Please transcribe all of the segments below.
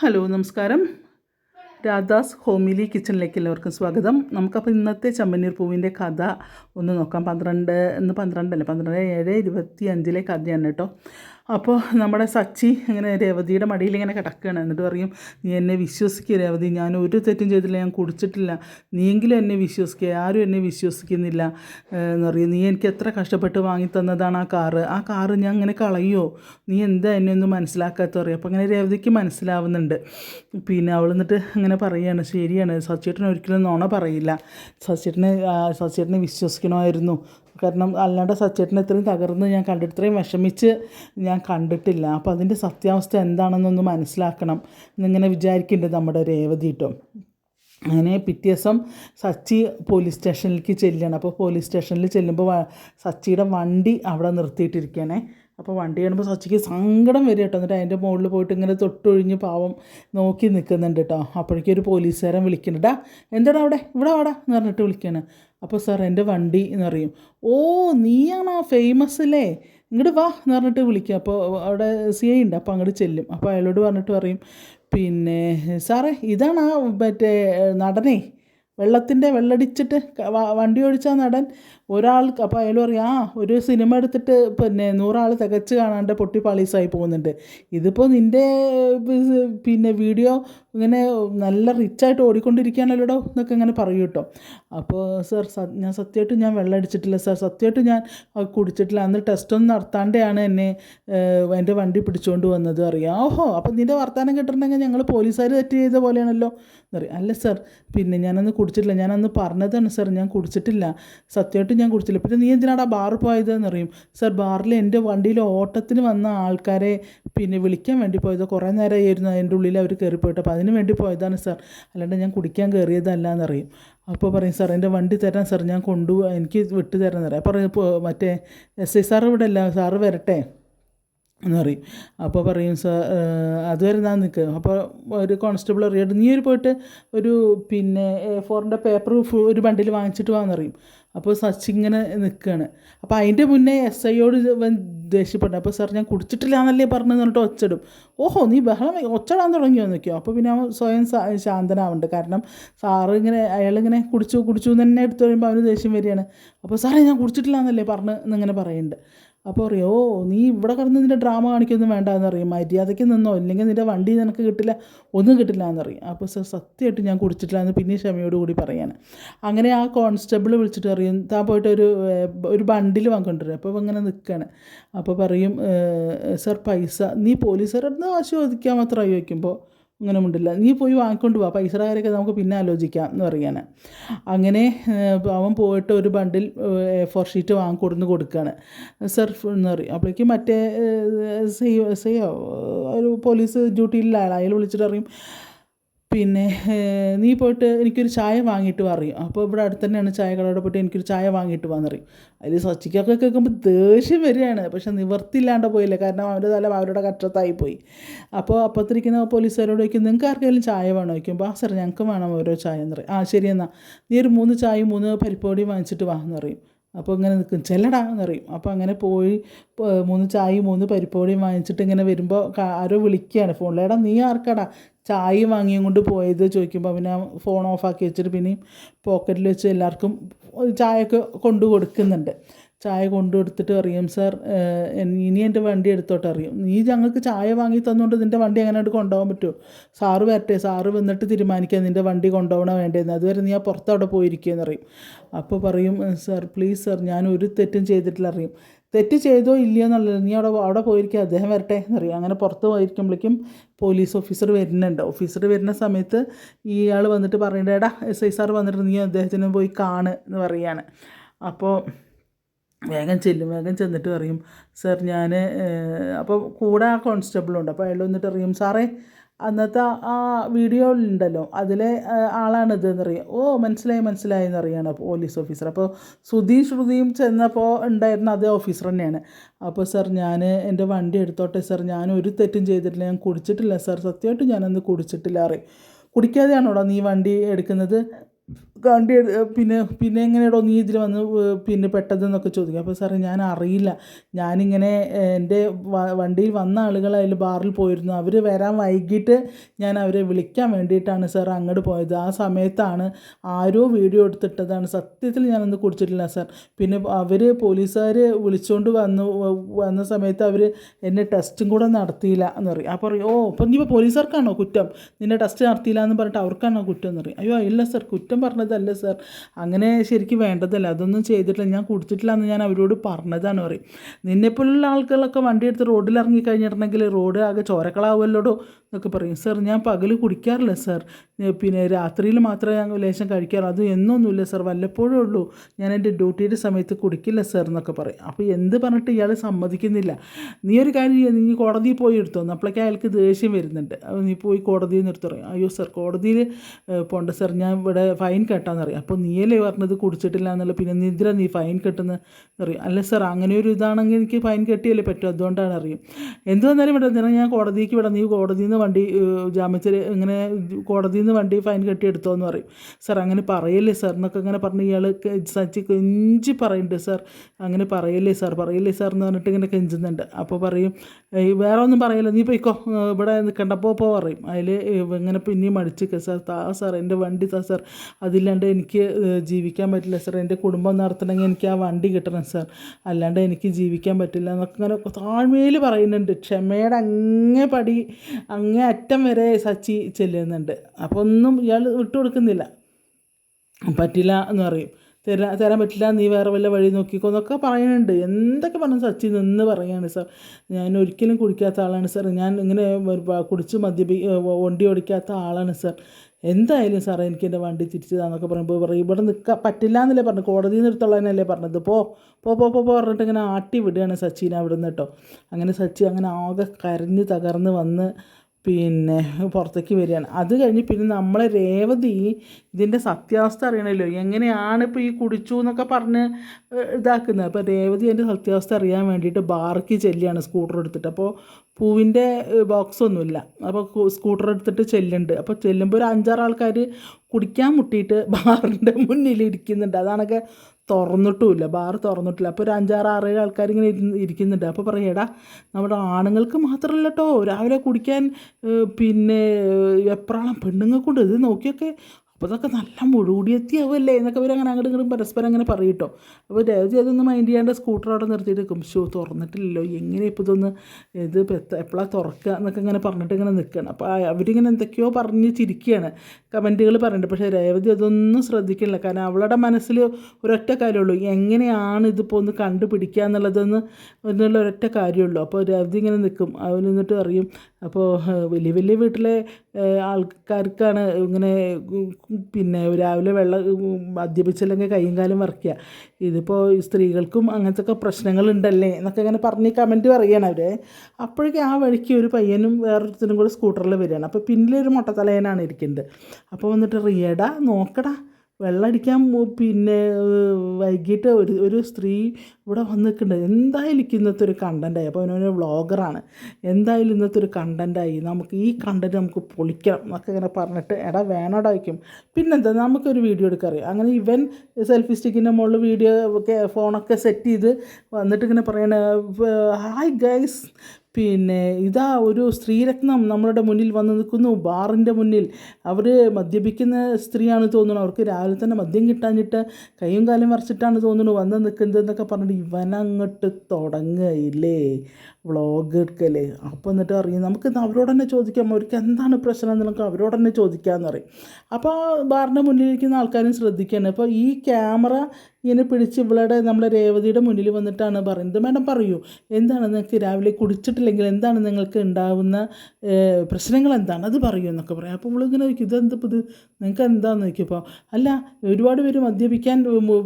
Hello നമസ്കാരം. Radhas homely കിച്ചണിലേക്ക് എല്ലാവർക്കും സ്വാഗതം. നമുക്കപ്പോൾ ഇന്നത്തെ ചമ്മന്നീർ പൂവിന്റെ കഥ ഒന്ന് നോക്കാം. പന്ത്രണ്ട് ഇന്ന് പന്ത്രണ്ടല്ലേ? പന്ത്രണ്ട് ഏഴ് ഇരുപത്തി അഞ്ചിലെ കഥയാണ് കേട്ടോ. അപ്പോൾ നമ്മുടെ സച്ചി ഇങ്ങനെ രേവതിയുടെ മടിയിൽ ഇങ്ങനെ കിടക്കുകയാണ്. എന്നിട്ട് പറയും നീ എന്നെ വിശ്വസിക്കുക രേവതി ഞാൻ ഒരു തെറ്റും ചെയ്തില്ല ഞാൻ കുടിച്ചിട്ടില്ല. നീയെങ്കിലും എന്നെ വിശ്വസിക്കുക ആരും എന്നെ വിശ്വസിക്കുന്നില്ല. എന്ന് പറയും നീ എനിക്ക് എത്ര കഷ്ടപ്പെട്ട് വാങ്ങി തന്നതാണ് ആ കാറ്. ആ കാറ് ഞാൻ ഇങ്ങനെ കളയോ നീ എന്താ എന്നെ ഒന്നും മനസ്സിലാക്കാത്ത പറയും. അപ്പോൾ അങ്ങനെ രേവതിക്ക് മനസ്സിലാവുന്നുണ്ട്. പിന്നെ അവൾ എന്നിട്ട് അങ്ങനെ പറയുകയാണ് ശരിയാണ് സച്ചേട്ടൻ ഒരിക്കലും നോണ പറയില്ല. സച്ചേട്ടനെ സച്ചേട്ടനെ വിശ്വസിക്കണമായിരുന്നു. കാരണം അല്ലാണ്ട് സച്ചേട്ടനെ ഇത്രയും തകർന്ന് ഞാൻ കണ്ടിട്ട് ഇത്രയും വിഷമിച്ച് ഞാൻ കണ്ടിട്ടില്ല. അപ്പോൾ അതിന്റെ സത്യാവസ്ഥ എന്താണെന്നൊന്ന് മനസ്സിലാക്കണം എന്നിങ്ങനെ വിചാരിക്കുന്നുണ്ട് നമ്മുടെ രേവതി കേട്ടോ അങ്ങനെ പിറ്റേ ദിവസം സച്ചി പോലീസ് സ്റ്റേഷനിലേക്ക് ചെല്ലുകയാണ്. അപ്പോൾ പോലീസ് സ്റ്റേഷനിൽ ചെല്ലുമ്പോൾ സച്ചിയുടെ വണ്ടി അവിടെ നിർത്തിയിട്ടിരിക്കുകയാണേ. അപ്പോൾ വണ്ടി കാണുമ്പോൾ സച്ചിക്ക് സങ്കടം വരും കേട്ടോ. എന്നിട്ട് അതിന്റെ മുകളിൽ പോയിട്ട് ഇങ്ങനെ തൊട്ടൊഴിഞ്ഞ് പാവം നോക്കി നിൽക്കുന്നുണ്ട് കേട്ടോ. അപ്പോഴേക്കും ഒരു പോലീസുകാരൻ വിളിക്കുന്നുണ്ട് "ഡാ, എന്താടാ അവിടെ? ഇവിടെ വാടാ എന്ന് പറഞ്ഞിട്ട് വിളിക്കുകയാണ്. അപ്പോൾ സാർ എന്റെ വണ്ടി എന്ന് പറയും. ഓ നീയാണ് ആ ഫേമസ് അല്ലേ ഇങ്ങോട്ട് വാ എന്ന് പറഞ്ഞിട്ട് വിളിക്കുക. അപ്പോൾ അവിടെ സി ഐ ഉണ്ട് അപ്പോൾ അങ്ങോട്ട് ചെല്ലും. അപ്പോൾ അയാളോട് പറഞ്ഞിട്ട് പറയും പിന്നെ സാറേ ഇതാണ് ആ മറ്റേ നടനേ വെള്ളത്തിന്റെ വെള്ളടിച്ചിട്ട് വണ്ടി ഓടിച്ച നടൻ ഒരാൾക്ക് അപ്പോൾ അയാൾ പറയും ആ ഒരു സിനിമ എടുത്തിട്ട് പിന്നെ നൂറാൾ തികച്ച് കാണാണ്ട് പൊട്ടി പാളീസായി പോകുന്നുണ്ട്. ഇതിപ്പോൾ നിന്റെ പിന്നെ വീഡിയോ ഇങ്ങനെ നല്ല റിച്ചായിട്ട് ഓടിക്കൊണ്ടിരിക്കുകയാണല്ലോടോ എന്നൊക്കെ ഇങ്ങനെ പറയും കേട്ടോ. അപ്പോൾ സർ ഞാൻ സത്യമായിട്ടും ഞാൻ വെള്ളം അടിച്ചിട്ടില്ല സാർ സത്യമായിട്ടും ഞാൻ കുടിച്ചിട്ടില്ല. അന്ന് ടെസ്റ്റൊന്നും നടത്താണ്ടെയാണ് എന്നെ എന്റെ വണ്ടി പിടിച്ചുകൊണ്ട് വന്നത് അറിയാം. ഓഹോ അപ്പം നിന്റെ വർത്തമാനം കേട്ടിട്ടുണ്ടെങ്കിൽ ഞങ്ങൾ പോലീസുകാർ തെറ്റ് ചെയ്ത പോലെയാണല്ലോ എന്നറിയാം. അല്ല സാർ പിന്നെ ഞാനന്ന് കുടിച്ചിട്ടില്ല. ഞാനന്ന് പറഞ്ഞതാണ് സാർ ഞാൻ കുടിച്ചിട്ടില്ല. സത്യമായിട്ടും ഞാൻ കുടിച്ചില്ല. പിന്നെ നീ എന്തിനാടാ ബാറിൽ പോയതെന്ന് എന്നറിയും സർ ബാറിൽ എന്റെ വണ്ടിയിൽ ഓട്ടത്തിന് വന്ന ആൾക്കാരെ പിന്നെ വിളിക്കാൻ വേണ്ടി പോയത്. കുറേ നേരമായിരുന്നു അതിന്റെ ഉള്ളിൽ അവർ കയറിപ്പോയിട്ട് അപ്പോൾ അതിന് വേണ്ടി പോയതാണ് സാർ. അല്ലാണ്ട് ഞാൻ കുടിക്കാൻ കയറിയതല്ല എന്നറിയും അപ്പോൾ പറയും സാർ എന്റെ വണ്ടി തരാൻ സാർ ഞാൻ കൊണ്ടുപോകാൻ എനിക്ക് വിട്ടു തരാമെന്നറിയാം പറയും ഇപ്പോൾ മറ്റേ എസ് ഐ സാർ ഇവിടെ അല്ല സാറ് വരട്ടെ? എന്ന് പറയും അപ്പോൾ പറയും സാർ അതുവരെ ഞാൻ നിൽക്കുക അപ്പോൾ ഒരു കോൺസ്റ്റബിൾ അറിയാട്ട് നീ ഒരു പോയിട്ട് ഒരു പിന്നെ എ ഫോറിന്റെ പേപ്പർ ഒരു ബണ്ടിൽ വാങ്ങിച്ചിട്ട് വാന്ന് പറയും അപ്പോൾ സച്ചി ഇങ്ങനെ നിൽക്കുകയാണ്. അപ്പോൾ അതിന്റെ മുന്നേ എസ് ഐയോട് ദേഷ്യപ്പെട്ടു അപ്പോൾ സാർ ഞാൻ കുടിച്ചിട്ടില്ല എന്നല്ലേ പറഞ്ഞതെന്ന് പറഞ്ഞിട്ട് ഒച്ചടും ഓഹോ നീ ബഹളം ഒച്ചടാൻ തുടങ്ങിയോ? നിൽക്കുമോ അപ്പോൾ പിന്നെ അവൻ സ്വയം ശാന്തനാവുന്നുണ്ട് കാരണം സാറ് ഇങ്ങനെ അയാളിങ്ങനെ കുടിച്ചു കുടിച്ചു എന്ന് തന്നെ എടുത്തു കഴിയുമ്പോൾ അവന് ദേഷ്യം വരികയാണ്. അപ്പോൾ സാറേ ഞാൻ കുടിച്ചിട്ടില്ല എന്നല്ലേ പറഞ്ഞ് എന്നിങ്ങനെ പറയുന്നുണ്ട്. അപ്പോൾ പറയും ഓ നീ ഇവിടെ കിടന്ന് നിന്റെ ഡ്രാമ കാണിക്കൊന്നും വേണ്ട എന്നറിയും മര്യാദയ്ക്ക് നിന്നോ ഇല്ലെങ്കിൽ നിന്റെ വണ്ടി നിനക്ക് കിട്ടില്ല ഒന്നും കിട്ടില്ല എന്നറിയും അപ്പോൾ സർ സത്യമായിട്ട് ഞാൻ കുടിച്ചിട്ടില്ല എന്ന് പിന്നെ ക്ഷമയോട് കൂടി പറയാണ്. അങ്ങനെ ആ കോൺസ്റ്റബിൾ വിളിച്ചിട്ട് അറിയും താൻ പോയിട്ട് ഒരു ഒരു ബണ്ടിൽ വാങ്ങിക്കൊണ്ടിരും അപ്പോൾ ഇങ്ങനെ നിൽക്കുകയാണ് അപ്പോൾ പറയും സർ പൈസ നീ പോലീസുകാരുടെ കാശ് ചോദിക്കാൻ മാത്രമായി ചോദിക്കുമ്പോൾ അങ്ങനെ ഉണ്ടല്ല നീ പോയി വാങ്ങിക്കൊണ്ട് പോവാ കാര്യമൊക്കെ നമുക്ക് പിന്നെ ആലോചിക്കാം എന്ന് പറയാണ് അങ്ങനെ അവൻ പോയിട്ട് ഒരു ബണ്ടിൽ എ ഫോർ ഷീറ്റ് വാങ്ങിക്കൊടുന്ന് കൊടുക്കുകയാണ്. സെർഫ് എന്ന് പറയും. അപ്പോഴേക്കും മറ്റേ സെയ്യോ ഒരു പോലീസ് ഡ്യൂട്ടിയിലുള്ള ആൾ അയാൾ വിളിച്ചിട്ട് പറയും പിന്നെ നീ പോയിട്ട് എനിക്കൊരു ചായ വാങ്ങിയിട്ട് വാ അറിയും. അപ്പോൾ ഇവിടെ അടുത്ത് തന്നെയാണ് അവിടെ പോയിട്ട് എനിക്കൊരു ചായ വാങ്ങിയിട്ട് വാന്ന് പറയും അതിൽ സച്ചിക്കൊക്കെ കേൾക്കുമ്പോൾ ദേഷ്യം വരികയാണ്. പക്ഷെ നിവർത്തില്ലാണ്ട് പോയില്ല? കാരണം അവന്റെ തല അവരുടെ കറ്റത്തായി പോയി. അപ്പോൾ അപ്പത്തിരിക്കുന്ന പോലീസുകാരോട് ചോദിക്കും നിങ്ങൾക്ക് ആർക്കെങ്കിലും ചായ വേണോ? ചോദിക്കുമ്പോൾ ആ സാർ ഞങ്ങൾക്ക് വേണം ഓരോ ചായ എന്ന് പറയും. ആ ശരി എന്നാൽ നീ ഒരു മൂന്ന് ചായയും മൂന്ന് പരിപ്പോടിയും വാങ്ങിച്ചിട്ട് വാ എന്ന് പറയും. അപ്പോൾ ഇങ്ങനെ നിൽക്കും. ചെല്ലടാ എന്നറിയും അപ്പോൾ അങ്ങനെ പോയി മൂന്ന് ചായയും മൂന്ന് പരിപ്പോടിയും വാങ്ങിച്ചിട്ട് ഇങ്ങനെ വരുമ്പോൾ ആരോ വിളിക്കുകയാണ്. ഫോണിലേടാ നീ ആർക്കടാ? ചായ വാങ്ങിയും കൊണ്ട് പോയത് ചോദിക്കുമ്പോൾ പിന്നെ ഫോൺ ഓഫാക്കി വെച്ചിട്ട് പിന്നെയും പോക്കറ്റിൽ വെച്ച് എല്ലാവർക്കും ചായയൊക്കെ കൊണ്ടു കൊടുക്കുന്നുണ്ട് ചായ കൊണ്ടു കൊടുത്തിട്ട് അറിയും സാർ ഇനി എന്റെ വണ്ടി എടുത്തോട്ട് അറിയും നീ ഞങ്ങൾക്ക് ചായ വാങ്ങി തന്നുകൊണ്ട് നിന്റെ വണ്ടി എങ്ങനെയായിട്ട് കൊണ്ടുപോകാൻ പറ്റുമോ സാറ് വരട്ടെ സാറ് വന്നിട്ട് തീരുമാനിക്കാം നിന്റെ വണ്ടി കൊണ്ടുപോകണോ വേണ്ടതെന്ന് അതുവരെ നീ ആ പുറത്ത് അവിടെ പോയിരിക്കുകയെന്ന് അറിയും അപ്പോൾ പറയും സാർ പ്ലീസ് സാർ ഞാൻ ഒരു തെറ്റും ചെയ്തിട്ടില്ല അറിയും തെറ്റ് ചെയ്തോ ഇല്ലയോ എന്നുള്ളത് നീ അവിടെ അവിടെ പോയിരിക്കുക അദ്ദേഹം വരട്ടെ എന്നറിയും അങ്ങനെ പുറത്ത് പോയിരിക്കുമ്പോഴേക്കും പോലീസ് ഓഫീസർ വരുന്നുണ്ട്. ഓഫീസർ വരുന്ന സമയത്ത് ഇയാൾ വന്നിട്ട് പറയണ്ടേടാ എസ് ഐ സാർ വന്നിട്ട് നീ അദ്ദേഹത്തിന് പോയി കാണ് എന്ന് പറയുകയാണ് അപ്പോൾ വേഗം ചെല്ലും വേഗം ചെന്നിട്ട് പറയും സാർ ഞാൻ അപ്പോൾ കൂടെ ആ കോൺസ്റ്റബിളുണ്ട് അപ്പോൾ അയാൾ വന്നിട്ട് അറിയും സാറേ അന്നത്തെ ആ- വീഡിയോ ഉണ്ടല്ലോ അതിലെ ആളാണിത് എന്നറിയാം ഓ മനസ്സിലായി മനസ്സിലായി എന്നറിയാണ് പോലീസ് ഓഫീസർ. അപ്പോൾ ശ്രുതിയും ശ്രുതിയും ചെന്നപ്പോൾ ഉണ്ടായിരുന്ന അതേ ഓഫീസർ തന്നെയാണ്. അപ്പോൾ സാർ ഞാൻ എന്റെ വണ്ടി എടുത്തോട്ടെ സാർ ഞാൻ ഒരു തെറ്റും ചെയ്തിട്ടില്ല ഞാൻ കുടിച്ചിട്ടില്ല സാർ സത്യമായിട്ട് ഞാനന്ന് കുടിച്ചിട്ടില്ല അറിയും കുടിക്കാതെയാണോടാ നീ വണ്ടി എടുക്കുന്നത്? വണ്ടി പിന്നെ പിന്നെ എങ്ങനെയാടോ നീ ഇതിൽ വന്ന് പിന്നെ പെട്ടതെന്നൊക്കെ ചോദിക്കും. അപ്പോൾ സാറേ ഞാൻ അറിയില്ല. ഞാനിങ്ങനെ എന്റെ വണ്ടിയിൽ വന്ന ആളുകൾ അതിൽ ബാറിൽ പോയിരുന്നു. അവർ വരാൻ വൈകിട്ട് ഞാൻ അവരെ വിളിക്കാൻ വേണ്ടിയിട്ടാണ് സാർ അങ്ങോട്ട് പോയത്. ആ സമയത്താണ് ആരോ വീഡിയോ എടുത്തിട്ടതാണ്. സത്യത്തിൽ ഞാനൊന്ന് കുടിച്ചിട്ടില്ല സാർ. പിന്നെ അവർ പോലീസുകാർ വിളിച്ചുകൊണ്ട് വന്നു വന്ന സമയത്ത് അവർ എന്നെ ടെസ്റ്റും കൂടെ നടത്തിയില്ല എന്ന് പറയും. അപ്പോൾ പറയും ഓ അപ്പം ഇനിയിപ്പോൾ പോലീസുകാർക്കാണോ കുറ്റം? നിന്നെ ടെസ്റ്റ് നടത്തിയില്ല എന്ന് പറഞ്ഞിട്ട് അവർക്കാണോ കുറ്റം? എന്ന് പറയും. അയ്യോ ഇല്ല സാർ. കുറ്റം പറഞ്ഞതല്ല സാർ? അങ്ങനെ ശരിക്കും വേണ്ടതല്ല. അതൊന്നും ചെയ്തിട്ടില്ല. ഞാൻ കുടിച്ചിട്ടില്ല എന്ന് ഞാൻ അവരോട് പറഞ്ഞതാണ് പറയും. നിന്നെപ്പോലുള്ള ആൾക്കാരൊക്കെ വണ്ടി എടുത്ത് റോഡിൽ ഇറങ്ങി കഴിഞ്ഞിട്ടുണ്ടെങ്കിൽ റോഡ് ആകെ ചോരക്കളാവുമല്ലോടോ എന്നൊക്കെ പറയും. സാർ ഞാൻ പകൽ കുടിക്കാറില്ല സാർ. പിന്നെ രാത്രിയിൽ മാത്രമേ ഞാൻ ലേശം കഴിക്കാറുള്ളൂ. അത് എന്നൊന്നുമില്ല സാർ. വല്ലപ്പോഴും ഉള്ളൂ. ഞാൻ എന്റെ ഡ്യൂട്ടിയുടെ സമയത്ത് കുടിക്കില്ല സാർ എന്നൊക്കെ പറയും. അപ്പോൾ എന്ത് പറഞ്ഞിട്ട് ഇയാൾ സമ്മതിക്കുന്നില്ല. നീ ഒരു കാര്യം ചെയ്യാം. നീ കോടതിയിൽ പോയി എടുത്തോ. അപ്പോഴേക്കും അയാൾക്ക് ദേഷ്യം വരുന്നുണ്ട്. നീ പോയി കോടതിയിൽ നിന്ന് എടുത്തു. പറയും അയ്യോ സാർ കോടതിയിൽ പോണ്ട സാർ. ഞാൻ ഇവിടെ ഫൈൻ കെട്ടാന്ന് പറയും അപ്പോൾ നീയല്ലേ പറഞ്ഞത് കുടിച്ചിട്ടില്ല എന്നുള്ള പിന്നെ നിദ്ര നീ ഫൈൻ കെട്ടുന്ന അറിയാം അല്ല സാർ അങ്ങനെ ഒരു ഇതാണെങ്കിൽ എനിക്ക് ഫൈൻ കെട്ടിയല്ലേ പറ്റും അതുകൊണ്ടാണ് അറിയും എന്ത് വന്നാലും ഇവിടെ എന്തിനാ ഞാൻ കോടതിക്ക് വിടാം? നീ കോടതിയിൽ നിന്ന് വണ്ടി ജാമ്യത്തിൽ ഇങ്ങനെ കോടതിയിൽ നിന്ന് വണ്ടി ഫൈൻ കെട്ടി എടുത്തോ എന്ന് പറയും. സാർ അങ്ങനെ പറയല്ലേ സാർ എന്നൊക്കെ അങ്ങനെ പറഞ്ഞ് ഇയാൾ സച്ചി കെഞ്ചി പറയുന്നുണ്ട് സാർ. അങ്ങനെ പറയല്ലേ സാർ പറയല്ലേ സാർ എന്ന് പറഞ്ഞിട്ട് ഇങ്ങനെ കെഞ്ചുന്നുണ്ട്. അപ്പോൾ പറയും "ഏയ് വേറെ ഒന്നും പറയില്ല. നീ പോയിക്കോ. ഇവിടെ നിൽക്കണ്ടപ്പോൾ ഇപ്പോൾ പറയും. അതിൽ ഇങ്ങനെ പിന്നെയും മടിച്ചിക്ക സാർ താ സാർ എന്റെ വണ്ടി താ സാർ. അതില്ലാണ്ട് എനിക്ക് ജീവിക്കാൻ പറ്റില്ല സാർ. എന്റെ കുടുംബം നടത്തണമെങ്കിൽ എനിക്ക് ആ വണ്ടി കിട്ടണം സാർ. അല്ലാണ്ട് എനിക്ക് ജീവിക്കാൻ പറ്റില്ല എന്നൊക്കെ ഇങ്ങനെ താഴ്മയിൽ പറയുന്നുണ്ട്. ക്ഷമയുടെ അങ്ങേ പടി അങ്ങേ അറ്റം വരെ സച്ചി ചെല്ലുന്നുണ്ട്. അപ്പോൾ ഒന്നും ഇയാൾ വിട്ടുകൊടുക്കുന്നില്ല. പറ്റില്ല എന്ന് പറയും. തരാ തരാൻ പറ്റില്ല നീ വേറെ വല്ല വഴി നോക്കിക്കോ എന്നൊക്കെ പറയുന്നുണ്ട്. എന്തൊക്കെ പറഞ്ഞു സച്ചിൻ നിന്ന് പറയാണ് സാർ. ഞാൻ ഒരിക്കലും കുടിക്കാത്ത ആളാണ് സാർ. ഞാൻ ഇങ്ങനെ കുടിച്ച് മദ്യപി വണ്ടി ഓടിക്കാത്ത ആളാണ് സാർ. എന്തായാലും സാറേ എനിക്ക് എന്റെ വണ്ടി തിരിച്ചു താന്നൊക്കെ പറയുമ്പോൾ പറയും ഇവിടെ നിൽക്കാൻ പറ്റില്ല എന്നല്ലേ പറഞ്ഞു കോടതിയിൽ നിർത്തുള്ളതിനല്ലേ പറഞ്ഞത്. പോ പോ പോ പോ പറഞ്ഞിട്ട് ഇങ്ങനെ ആട്ടി വിടുകയാണ് സച്ചിൻ അവിടെ നിന്ന് കേട്ടോ. അങ്ങനെ സച്ചി അങ്ങനെ ആകെ കരഞ്ഞ് തകർന്ന് വന്ന് പിന്നെ പുറത്തേക്ക് വരികയാണ്. അത് കഴിഞ്ഞ് പിന്നെ നമ്മളെ രേവതി ഇതിന്റെ സത്യാവസ്ഥ അറിയണമല്ലോ എങ്ങനെയാണ് ഇപ്പോൾ ഈ കുടിച്ചു എന്നൊക്കെ പറഞ്ഞ് ഇതാക്കുന്നത്. അപ്പോൾ രേവതി അതിന്റെ സത്യാവസ്ഥ അറിയാൻ വേണ്ടിയിട്ട് ബാർക്ക് ചെല്ലുകയാണ് സ്കൂട്ടർ എടുത്തിട്ട്. അപ്പോൾ പൂവിന്റെ ബോക്സ് ഒന്നുമില്ല. അപ്പോൾ സ്കൂട്ടർ എടുത്തിട്ട് ചെല്ലുന്നുണ്ട്. അപ്പോൾ ചെല്ലുമ്പോൾ ഒരു അഞ്ചാറ് ആൾക്കാർ കുടിക്കാൻ മുട്ടിയിട്ട് ബാറിന്റെ മുന്നിൽ ഇരിക്കുന്നുണ്ട്. അതാണൊക്കെ തുറന്നിട്ടുമില്ല. ബാർ തുറന്നിട്ടില്ല. അപ്പോൾ ഒരു അഞ്ചാറ് ആറേഴ് ആൾക്കാർ ഇങ്ങനെ ഇരിക്കുന്നുണ്ട്. അപ്പോൾ പറയും എടാ നമ്മുടെ ആണുങ്ങൾക്ക് മാത്രമല്ല കേട്ടോ രാവിലെ കുടിക്കാൻ പിന്നെ എപ്രാളം പെണ്ണുങ്ങൾക്കുണ്ട്. ഇത് നോക്കിയൊക്കെ അപ്പോൾ ഇതൊക്കെ നല്ല മുഴുകൂടിയെത്തിയാവുമല്ലേ എന്നൊക്കെ അവർ അങ്ങനെ അങ്ങോട്ട് ഇങ്ങോട്ടും പരസ്പരം അങ്ങനെ പറയിട്ടോ. അപ്പോൾ രേവതി അതൊന്ന് മൈൻഡ് ചെയ്യാണ്ട് സ്കൂട്ടർ അവിടെ നിർത്തിയിട്ട് ഷോ തുറന്നിട്ടില്ലല്ലോ. എങ്ങനെ ഇപ്പോൾ ഇതൊന്ന് ഇത് എപ്പോഴാണ് തുറക്കുക എന്നൊക്കെ ഇങ്ങനെ പറഞ്ഞിട്ട് ഇങ്ങനെ നിൽക്കുകയാണ് അപ്പോൾ അവരിങ്ങനെ എന്തൊക്കെയോ പറഞ്ഞ് ചിരിക്കുകയാണ് കമന്റുകൾ പറയുന്നുണ്ട് പക്ഷേ രേവതി അതൊന്നും ശ്രദ്ധിക്കുന്നില്ല കാരണം അവളുടെ മനസ്സിൽ ഒരൊറ്റ കാര്യമുള്ളൂ എങ്ങനെയാണ് ഇതിപ്പോൾ ഒന്ന് കണ്ടുപിടിക്കുക എന്നുള്ളതെന്ന് എന്നുള്ള ഒരൊറ്റ കാര്യമുള്ളൂ അപ്പോൾ രേവതി ഇങ്ങനെ നിൽക്കും അവൻ നിന്നിട്ട് അറിയും അപ്പോൾ വലിയ വലിയ വീട്ടിലെ ആൾക്കാർക്കാണ് ഇങ്ങനെ പിന്നെ രാവിലെ വെള്ളം മദ്യപിച്ചില്ലെങ്കിൽ കൈയും കാലും വറക്കുക ഇതിപ്പോൾ സ്ത്രീകൾക്കും അങ്ങനത്തെ പ്രശ്നങ്ങളുണ്ടല്ലേ എന്നൊക്കെ ഇങ്ങനെ പറഞ്ഞ് കമന്റ് പറയുകയാണ് അവർ അപ്പോഴേക്കും ആ വഴിക്ക് ഒരു പയ്യനും വേറൊരുത്തരും കൂടെ സ്കൂട്ടറിൽ വരികയാണ്. അപ്പോൾ പിന്നിലൊരു മൊട്ടത്തലയനാണ് ഇരിക്കുന്നത്. അപ്പോൾ വന്നിട്ട് റിയടാ നോക്കടാ വെള്ളമടിക്കാൻ പിന്നെ വൈകിട്ട് ഒരു ഒരു സ്ത്രീ ഇവിടെ വന്ന് നിൽക്കുന്നുണ്ട് എന്തായാലും എനിക്ക് ഇന്നത്തെ ഒരു കണ്ടന്റായി അപ്പോൾ അവനൊരു വ്ളോഗറാണ് എന്തായാലും ഇന്നത്തെ ഒരു കണ്ടന്റായി നമുക്ക് ഈ കണ്ടന്റ് നമുക്ക് പൊളിക്കണം എന്നൊക്കെ ഇങ്ങനെ പറഞ്ഞിട്ട് എടാ വേണോടാ വയ്ക്കും പിന്നെന്താ നമുക്കൊരു വീഡിയോ എടുക്കറിയാം അങ്ങനെ ഇവൻ സെൽഫി സ്റ്റിക്കിന്റെ മുകളിൽ വീഡിയോ ഒക്കെ ഫോണൊക്കെ സെറ്റ് ചെയ്ത് വന്നിട്ട് ഇങ്ങനെ പറയണേ ഹായ് ഗൈസ് പിന്നെ ഇതാ ഒരു സ്ത്രീരത്നം നമ്മളുടെ മുന്നിൽ വന്ന് നിൽക്കുന്നു. ബാറിന്റെ മുന്നിൽ. അവർ മദ്യപിക്കുന്ന സ്ത്രീയാണ് തോന്നുന്നു. അവർക്ക് രാവിലെ തന്നെ മദ്യം കിട്ടാഞ്ഞിട്ട് കൈയും കാലും വരച്ചിട്ടാണ് തോന്നുന്നു വന്ന് നിൽക്കുന്നതെന്നൊക്കെ പറഞ്ഞിട്ട് ഇവനങ്ങോട്ട് തുടങ്ങുകയില്ലേ? വ്ളോഗ് എടുക്കല്ലേ അപ്പോൾ എന്നിട്ട് അറിയും നമുക്ക് അവരോട് തന്നെ ചോദിക്കാം അവർക്ക് എന്താണ് പ്രശ്നം എന്ന് നമുക്ക് അവരോട് തന്നെ ചോദിക്കാമെന്ന് പറയും. അപ്പോൾ ബാറിന്റെ മുന്നിലിരിക്കുന്ന ആൾക്കാരും ശ്രദ്ധിക്കുകയാണ് അപ്പോൾ ഈ ക്യാമറ ഇങ്ങനെ പിടിച്ച് ഇവളുടെ നമ്മളെ രേവതിയുടെ മുന്നിൽ വന്നിട്ടാണ് പറയുന്നത്. മാഡം പറയൂ എന്താണ് നിങ്ങൾക്ക് രാവിലെ കുടിച്ചിട്ടില്ലെങ്കിൽ എന്താണ് നിങ്ങൾക്ക് ഉണ്ടാവുന്ന പ്രശ്നങ്ങൾ എന്താണ്? അത് പറയൂ എന്നൊക്കെ പറയും. അപ്പോൾ ഇവളിങ്ങനെ നോക്കും ഇതെന്ത് ഇത്? നിങ്ങൾക്ക് എന്താണെന്ന് നോക്കിയപ്പോൾ അല്ല ഒരുപാട് പേര് മദ്യപിക്കാൻ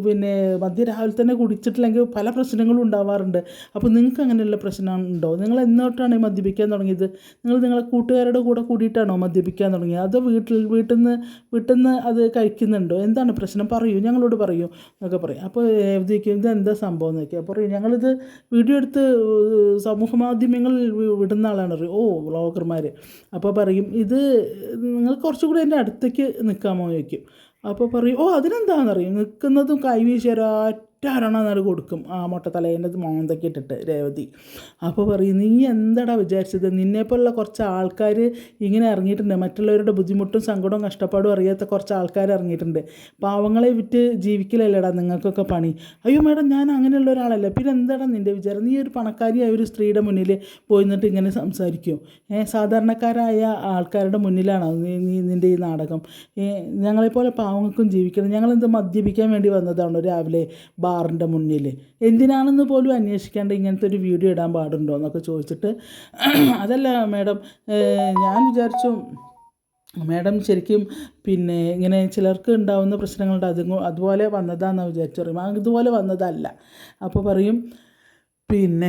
പിന്നെ മദ്യ രാവിലെ തന്നെ കുടിച്ചിട്ടില്ലെങ്കിൽ പല പ്രശ്നങ്ങളും ഉണ്ടാവാറുണ്ട്. അപ്പോൾ നിങ്ങൾക്ക് അങ്ങനെയുള്ള പ്രശ്നം ഉണ്ടോ? നിങ്ങൾ എന്നോട്ടാണ് മദ്യപിക്കാൻ തുടങ്ങിയത്? നിങ്ങൾ നിങ്ങളെ കൂട്ടുകാരുടെ കൂടെ കൂടിയിട്ടാണോ മദ്യപിക്കാൻ തുടങ്ങിയത് അതോ വീട്ടിൽ വീട്ടിൽ നിന്ന് വീട്ടിൽ നിന്ന് അത് കഴിക്കുന്നുണ്ടോ? എന്താണ് പ്രശ്നം? പറയൂ ഞങ്ങളോട് പറയൂ എന്നൊക്കെ പറയും. അപ്പോൾ എഴുതിക്കും ഇത് എന്താ സംഭവം എന്നൊക്കെ നോക്കി അപ്പോൾ പറയും. ഞങ്ങളിത് വീഡിയോ എടുത്ത് സമൂഹ മാധ്യമങ്ങളിൽ വിടുന്ന ആളാണ് ഓ വ്ളോഗർമാർ അപ്പോൾ പറയും ഇത് നിങ്ങൾ കുറച്ചുകൂടി എന്റെ അടുത്തേക്ക് നിൽക്കാമോ ചോദിക്കും. അപ്പോൾ പറയും ഓ അതിനെന്താണെന്നറിയും നിൽക്കുന്നതും കൈവീശി ഒരൊറ്റ അരണ കൊടുക്കും. ആ മുട്ടത്തലേന്റെ മോന്തൊക്കെ ഇട്ടിട്ട് രേവതി. അപ്പോൾ പറയും നീ എന്താടാ വിചാരിച്ചത്? നിന്നെപ്പോലുള്ള കുറച്ച് ആൾക്കാർ ഇങ്ങനെ ഇറങ്ങിയിട്ടുണ്ട്. മറ്റുള്ളവരുടെ ബുദ്ധിമുട്ടും സങ്കടവും കഷ്ടപ്പാടും അറിയാത്ത കുറച്ച് ആൾക്കാർ ഇറങ്ങിയിട്ടുണ്ട്. പാവങ്ങളെ വിറ്റ് ജീവിക്കലല്ലേടാ നിങ്ങൾക്കൊക്കെ പണി? അയ്യോ മേഡം ഞാൻ അങ്ങനെയുള്ള ഒരാളല്ല. പിന്നെ എന്താടാ നിന്റെ വിചാരം? നീ ഒരു പണക്കാരിയായ ഒരു സ്ത്രീയുടെ മുന്നിൽ പോയി നിന്നിട്ട് ഇങ്ങനെ സംസാരിക്കും? സാധാരണക്കാരായ ആൾക്കാരുടെ മുന്നിലാണോ നീ നീ നിന്റെ ഈ നാടകം? ഞങ്ങളെപ്പോലെ പാവങ്ങൾക്കും ജീവിക്കണം. ഞങ്ങളെന്ത് മദ്യപിക്കാൻ വേണ്ടി വന്നതാണോ രാവിലെ? ബാറിന്റെ മുന്നിൽ. എന്തിനാണെന്ന് പോലും അന്വേഷിക്കാണ്ട് ഇങ്ങനത്തെ ഒരു വീഡിയോ ഇടാൻ പാടുണ്ടോ എന്നൊക്കെ ചോദിച്ചിട്ട് അതല്ല മേഡം ഞാൻ വിചാരിച്ചു മാഡം ശരിക്കും പിന്നെ ഇങ്ങനെ ചിലർക്ക് ഉണ്ടാവുന്ന പ്രശ്നങ്ങളുണ്ട്. അതും അതുപോലെ വന്നതാണെന്ന് വിചാരിച്ചു പറയും ഇതുപോലെ വന്നതല്ല. അപ്പോൾ പറയും പിന്നെ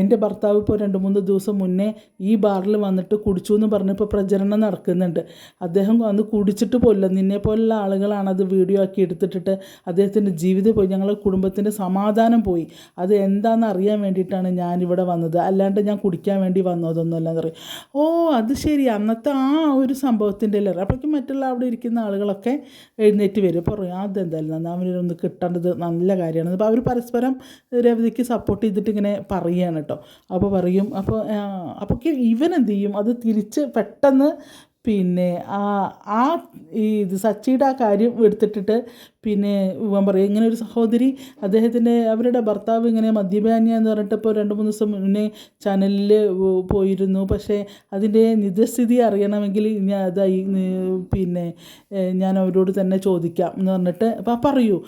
എന്റെ ഭർത്താവ് ഇപ്പോൾ രണ്ട് മൂന്ന് ദിവസം മുന്നേ ഈ ബാറിൽ വന്നിട്ട് കുടിച്ചു എന്ന് പറഞ്ഞ് ഇപ്പോൾ പ്രചരണം നടക്കുന്നുണ്ട്. അദ്ദേഹം വന്ന് കുടിച്ചിട്ട് പോലില്ല നിന്നെ പോലുള്ള ആളുകളാണ് അത് വീഡിയോ ആക്കി എടുത്തിട്ടിട്ട് അദ്ദേഹത്തിന്റെ ജീവിതം പോയി. ഞങ്ങളുടെ കുടുംബത്തിന്റെ സമാധാനം പോയി. അത് എന്താണെന്ന് അറിയാൻ വേണ്ടിയിട്ടാണ് ഞാനിവിടെ വന്നത്. അല്ലാണ്ട് ഞാൻ കുടിക്കാൻ വേണ്ടി വന്നതൊന്നുമല്ല എന്ന് പറയും. ഓ അത് ശരി. അന്നത്തെ ആ ഒരു സംഭവത്തിന്റെ അല്ലേ? അപ്പോഴേക്കും മറ്റുള്ള അവിടെ ഇരിക്കുന്ന ആളുകളൊക്കെ എഴുന്നേറ്റ് വരും. പറയും അതെന്തായാലും നന്നാമിനൊന്ന് കിട്ടേണ്ടത് നല്ല കാര്യമാണ്. അപ്പോൾ അവർ പരസ്പരം രവതിക്ക് സപ്പോർട്ട് ചെയ്തിട്ട് ഇങ്ങനെ പറയുകയാണ് കേട്ടോ അപ്പോൾ പറയും അപ്പോൾ അപ്പോൾ ഇവൻ എന്ത് ചെയ്യും? അത് തിരിച്ച് പെട്ടെന്ന് പിന്നെ ആ ഈ ഇത് സച്ചിയുടെ ആ കാര്യം എടുത്തിട്ടിട്ട് പിന്നെ ഇവൻ പറയും ഇങ്ങനെ ഒരു സഹോദരി അദ്ദേഹത്തിന്റെ അവരുടെ ഭർത്താവ് ഇങ്ങനെ മദ്യപാനിയ എന്ന് പറഞ്ഞിട്ട് ഇപ്പോൾ രണ്ട് മൂന്ന് ദിവസം മുന്നേ ചാനലിൽ പോയിരുന്നു. പക്ഷേ അതിന്റെ നിജസ്ഥിതി അറിയണമെങ്കിൽ ഞാൻ അതായി പിന്നെ ഞാൻ അവരോട് തന്നെ ചോദിക്കാം എന്ന് പറഞ്ഞിട്ട് അപ്പോൾ പറയൂ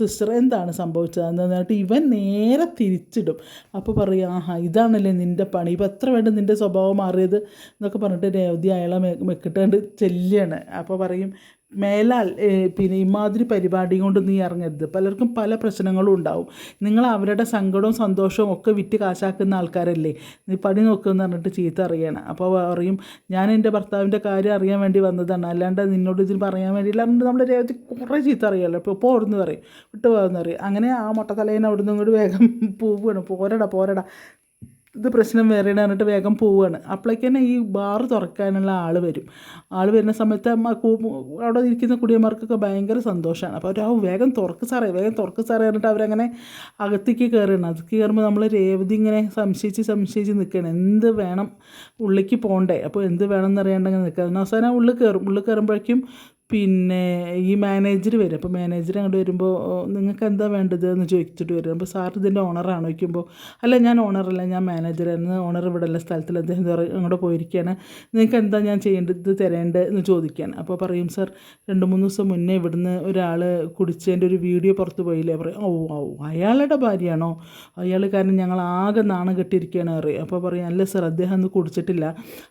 സിസ്റ്റർ എന്താണ് സംഭവിച്ചത്? എന്ന് പറഞ്ഞിട്ട് ഇവൻ നേരെ തിരിച്ചിടും. അപ്പോൾ പറയും ആഹാ ഇതാണല്ലേ നിന്റെ പണി. ഇപ്പോൾ എത്ര വേണ്ട നിന്റെ സ്വഭാവം മാറിയത്? എന്നൊക്കെ പറഞ്ഞിട്ട് രേവതി അയാളെ മെക്കിട്ടാണ്ട് ചെല്ലുകയാണ് അപ്പോൾ പറയും മേലാൽ പിന്നെ ഇമാതിരി പരിപാടി കൊണ്ട് നീ ഇറങ്ങരുത്. പലർക്കും പല പ്രശ്നങ്ങളും ഉണ്ടാവും. നിങ്ങൾ അവരുടെ സങ്കടവും സന്തോഷവും ഒക്കെ വിറ്റ് കാശാക്കുന്ന ആൾക്കാരല്ലേ? നീ പണി നോക്കുമെന്ന് പറഞ്ഞിട്ട് ചീത്ത അറിയണം. അപ്പോൾ പറയും ഞാൻ എന്റെ ഭർത്താവിന്റെ കാര്യം അറിയാൻ വേണ്ടി വന്നതാണ്. അല്ലാണ്ട് നിന്നോട് ഇതിന് പറയാൻ വേണ്ടി അല്ലാണ്ട് നമ്മുടെ രേവതി കുറേ ചീത്ത അറിയാമല്ലോ ഇപ്പോൾ അവിടുന്ന് പറയും വിട്ടു പോകുന്ന പറയും. അങ്ങനെ ആ മുട്ടത്തലേനെ അവിടുന്ന് ഇങ്ങോട്ട് വേഗം പോവുകയാണ്. പോരടാ പോരടാ. ഇത് പ്രശ്നം വേറെ പറഞ്ഞിട്ട് വേഗം പോവുകയാണ് അപ്പോഴേക്ക് തന്നെ ഈ ബാർ തുറക്കാനുള്ള ആൾ വരും. ആൾ വരുന്ന സമയത്ത് അവിടെ ഇരിക്കുന്ന കുടിയന്മാർക്കൊക്കെ ഭയങ്കര സന്തോഷമാണ്. അപ്പോൾ അവർ വേഗം തുറക്ക് സാറേ വേഗം തുറക്ക് സാറേ പറഞ്ഞിട്ട് അവരങ്ങനെ അകത്തേക്ക് കയറുകയാണ് അകത്തേക്ക് കയറുമ്പോൾ നമ്മൾ രേവതി ഇങ്ങനെ സംശയിച്ച് സംശയിച്ച് നിൽക്കുകയാണ്. എന്ത് വേണം ഉള്ളിലേക്ക് പോകണ്ടേ അപ്പോൾ എന്ത് വേണം എന്നറിയാണ്ടങ്ങനെ നിൽക്കുക. അവസാനം ഉള്ളിൽ കയറും ഉള്ളിൽ കയറുമ്പോഴേക്കും പിന്നെ ഈ മാനേജർ വരും. അപ്പോൾ മാനേജർ അങ്ങോട്ട് വരുമ്പോൾ നിങ്ങൾക്ക് എന്താ വേണ്ടത് എന്ന് ചോദിച്ചിട്ട് വരും. അപ്പോൾ സാർ ഇതിന്റെ ഓണറാണ് ചോദിക്കുമ്പോൾ അല്ല ഞാൻ ഓണറല്ല ഞാൻ മാനേജറായിരുന്നു ഓണർ ഇവിടെ ഉള്ള സ്ഥലത്തിൽ അദ്ദേഹം അങ്ങോട്ട് പോയിരിക്കുകയാണ് നിങ്ങൾക്ക് എന്താ ഞാൻ ചെയ്യേണ്ടത് തരേണ്ടത് എന്ന് ചോദിക്കുകയാണ് അപ്പോൾ പറയും സാർ രണ്ട് മൂന്ന് ദിവസം മുന്നേ ഇവിടുന്ന് ഒരാൾ കുടിച്ചതിന്റെ ഒരു വീഡിയോ പുറത്ത് പോയില്ലേ? പറയും ഓ ഓ അയാളുടെ ഭാര്യയാണോ? അയാൾ കാരണം ഞങ്ങൾ ആകെ നാണം കെട്ടിയിരിക്കുകയാണ് പറയും. അപ്പോൾ പറയും അല്ല സാർ അദ്ദേഹം അന്ന് കുടിച്ചിട്ടില്ല.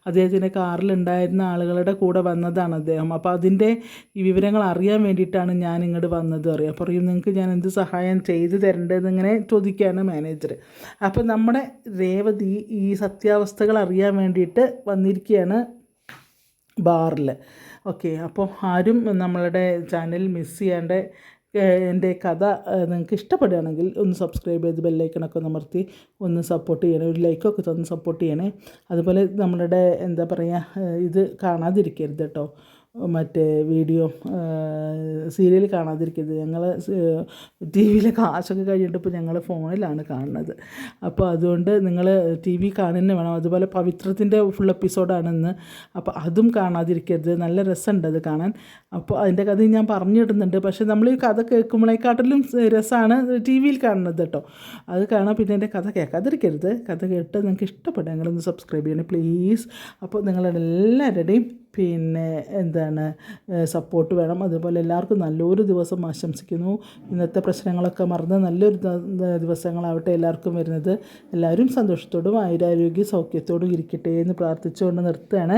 അദ്ദേഹത്തിന്റെ കാറിലുണ്ടായിരുന്ന ആളുകളുടെ കൂടെ വന്നതാണ് അദ്ദേഹം. അപ്പോൾ അതിന്റെ ഈ വിവരങ്ങൾ അറിയാൻ വേണ്ടിയിട്ടാണ് ഞാൻ ഇങ്ങോട്ട് വന്നത് അറിയാം. പറയും നിങ്ങൾക്ക് ഞാൻ എന്ത് സഹായം ചെയ്തു തരേണ്ടതെന്ന് ഇങ്ങനെ ചോദിക്കുകയാണ് മാനേജർ അപ്പോൾ നമ്മുടെ രേവതി ഈ സത്യാവസ്ഥകൾ അറിയാൻ വേണ്ടിയിട്ട് വന്നിരിക്കുകയാണ് ബാറിൽ ഓക്കെ അപ്പോൾ ആരും നമ്മളുടെ ചാനൽ മിസ് ചെയ്യാണ്ട് എന്റെ കഥ നിങ്ങൾക്ക് ഇഷ്ടപ്പെടുകയാണെങ്കിൽ ഒന്ന് സബ്സ്ക്രൈബ് ചെയ്ത് ബെല്ലൈക്കണൊക്കെ അമർത്തി ഒന്ന് സപ്പോർട്ട് ചെയ്യണേ ഒരു ലൈക്കൊക്കെ തന്ന് സപ്പോർട്ട് ചെയ്യണേ. അതുപോലെ നമ്മളുടെ എന്താ പറയുക ഇത് കാണാതിരിക്കരുത് കേട്ടോ. മറ്റേ വീഡിയോ സീരിയൽ കാണാതിരിക്കരുത്. ഞങ്ങൾ ടി വിയിലെ കാശൊക്കെ കഴിഞ്ഞിട്ട് ഇപ്പോൾ ഞങ്ങൾ ഫോണിലാണ് കാണുന്നത്. അപ്പോൾ അതുകൊണ്ട് നിങ്ങൾ ടി വി കാണുന്നേ വേണം. അതുപോലെ പവിത്രത്തിന്റെ ഫുൾ എപ്പിസോഡാണെന്ന് അപ്പോൾ അതും കാണാതിരിക്കരുത്. നല്ല രസമുണ്ട് അത് കാണാൻ. അപ്പോൾ അതിന്റെ കഥ ഞാൻ പറഞ്ഞിടുന്നുണ്ട്. പക്ഷേ നമ്മൾ ഈ കഥ കേൾക്കുമ്പോഴേക്കാട്ടിലും രസമാണ് ടി വിയിൽ കാണുന്നത് കേട്ടോ. അത് കാണാൻ പിന്നെ എന്റെ കഥ കേൾക്കാതിരിക്കരുത്. കഥ കേട്ട് നിങ്ങൾക്ക് ഇഷ്ടപ്പെട്ടു നിങ്ങളൊന്ന് സബ്സ്ക്രൈബ് ചെയ്യണേ പ്ലീസ് അപ്പോൾ നിങ്ങളുടെ എല്ലാവരുടെയും പിന്നെ എന്താണ് സപ്പോർട്ട് വേണം. അതുപോലെ എല്ലാവർക്കും നല്ലൊരു ദിവസം ആശംസിക്കുന്നു. ഇന്നത്തെ പ്രശ്നങ്ങളൊക്കെ മറന്ന് നല്ലൊരു ദിവസങ്ങളാവട്ടെ എല്ലാവർക്കും വരുന്നത്. എല്ലാവരും സന്തോഷത്തോടും ആയുരാരോഗ്യ സൗഖ്യത്തോടും ഇരിക്കട്ടെ എന്ന് പ്രാർത്ഥിച്ചുകൊണ്ട് നിർത്തുകയാണ്.